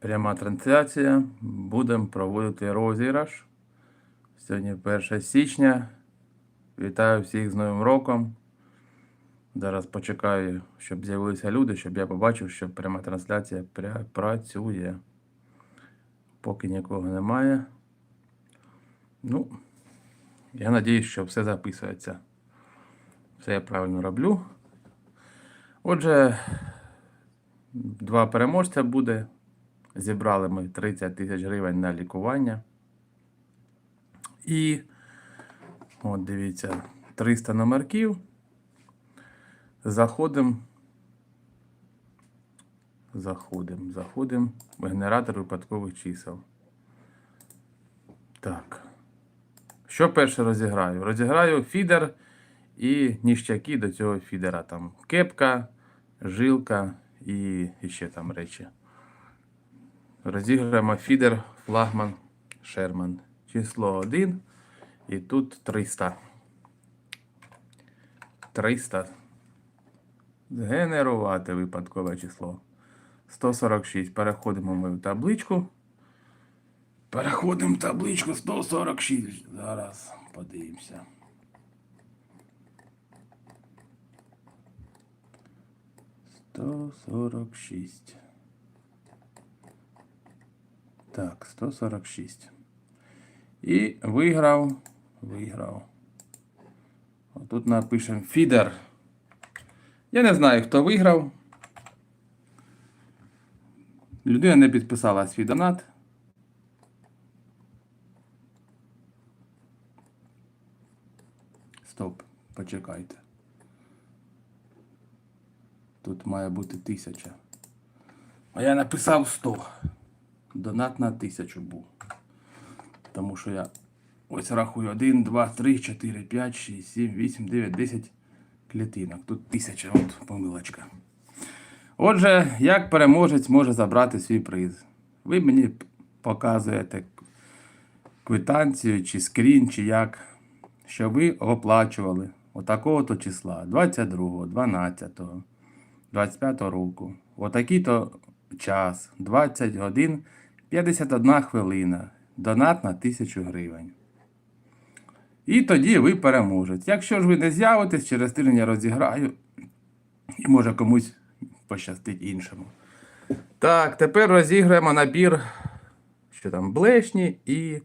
Пряма трансляція. Будемо проводити розіграш. Сьогодні 1 січня. Вітаю всіх з Новим роком. Зараз почекаю, щоб з'явилися люди, щоб я побачив, що пряма трансляція працює. Поки нікого немає. Ну, я надіюсь, що все записується. Все я правильно роблю. Отже, два переможця буде. Зібрали ми 30 тисяч гривень на лікування. І от дивіться, 300 номерків. Заходимо. Заходимо, заходимо в генератор випадкових чисел. Так. Що перше розіграю? Розіграю фідер і ніштяки до цього фідера. Там кепка, жилка і ще там речі. Розіграємо фідер флагман Шерман. Число 1. І тут 300. 300. Згенерувати випадкове число. 146. Переходимо ми в табличку. Переходимо в табличку 146. Зараз подивимося. Сто сорок шість. Так, 146. І виграв. Виграв. Тут напишемо фідер. Я не знаю, хто виграв. Людина не підписала свій донат. Стоп, почекайте. Тут має бути тисяча. А я написав 100. Донат на тисячу був. Тому що я ось рахую 1, 2, 3, 4, 5, 6, 7, 8, 9, 10 клітинок. Тут тисяча, от помилочка. Отже, як переможець може забрати свій приз? Ви мені показуєте квитанцію, чи скрін, чи як, що ви оплачували отакого-то числа 22, 12, 25 року, отакий-то час, 20 годин, 51 хвилина, донат на 1000 гривень. І тоді ви переможете. Якщо ж ви не з'явитесь, через тиждень я розіграю, і може комусь пощастить іншому. Так, тепер розіграємо набір, що там, блешні і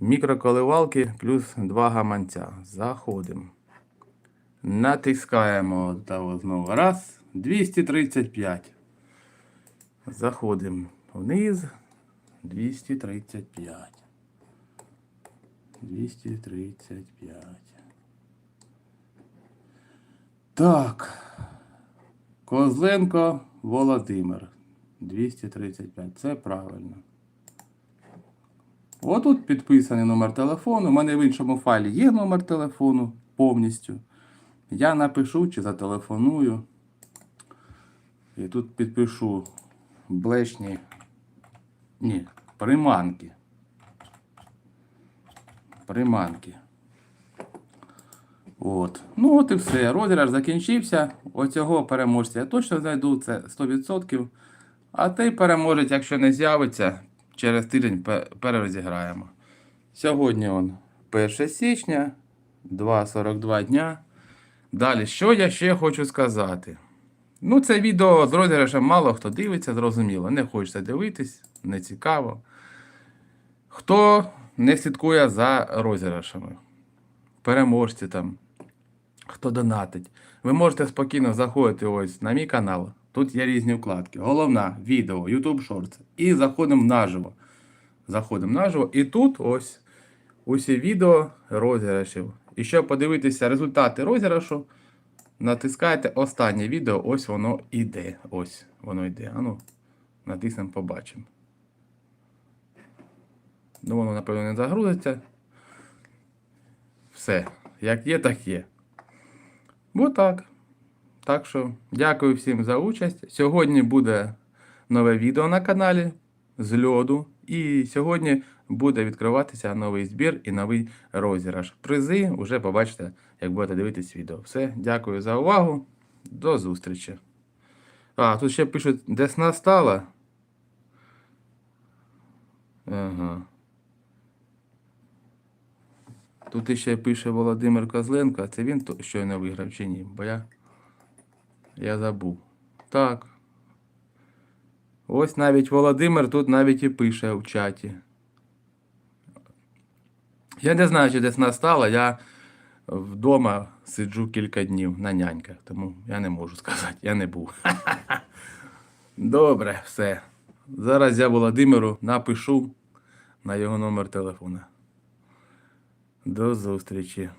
мікроколивалки плюс два гаманця. Заходимо. Натискаємо того знову. Раз, 235. Заходимо вниз. 235. 235. Так. Козленко Володимир. 235. Це правильно. Отут підписаний номер телефону. У мене в іншому файлі є номер телефону повністю. Я напишу чи зателефоную. І тут підпишу блешні. Ні, приманки. Приманки. От. Ну от і все. Розіграш закінчився. Оцього переможця я точно знайду, це 100%. А той переможець, якщо не з'явиться, через тиждень перерозіграємо. Сьогодні он 1 січня, 2.42 дня. Далі, що я ще хочу сказати? Ну, це відео з розіграшем мало хто дивиться, зрозуміло. Не хочеться дивитись, не цікаво. Хто не слідкує за розіграшами, переможці там, хто донатить, ви можете спокійно заходити ось на мій канал. Тут є різні вкладки. Головна відео, YouTube Shorts. І заходимо наживо. Заходимо наживо. І тут ось усі відео розіграшів. І щоб подивитися результати розіграшу, натискайте останнє відео, ось воно іде. Ось воно йде. Ану, натиснемо, побачимо. Ну, воно, напевно, не загрузиться. Все. Як є, так є. Бо так. Так що, дякую всім за участь. Сьогодні буде нове відео на каналі з льоду. І сьогодні буде відкриватися новий збір і новий розіграш. Призи вже побачите, як будете дивитись відео. Все, дякую за увагу. До зустрічі. А, тут ще пишуть, десна стала. Ага. Тут іще пише Володимир Козленко, а це він щойно виграв чи ні? Бо я, я забув. Так. Ось навіть Володимир тут навіть і пише в чаті. Я не знаю, чи десь настала. Я вдома сиджу кілька днів на няньках, тому я не можу сказати, я не був. Добре, все. Зараз я Володимиру напишу на його номер телефона. До зустрічі.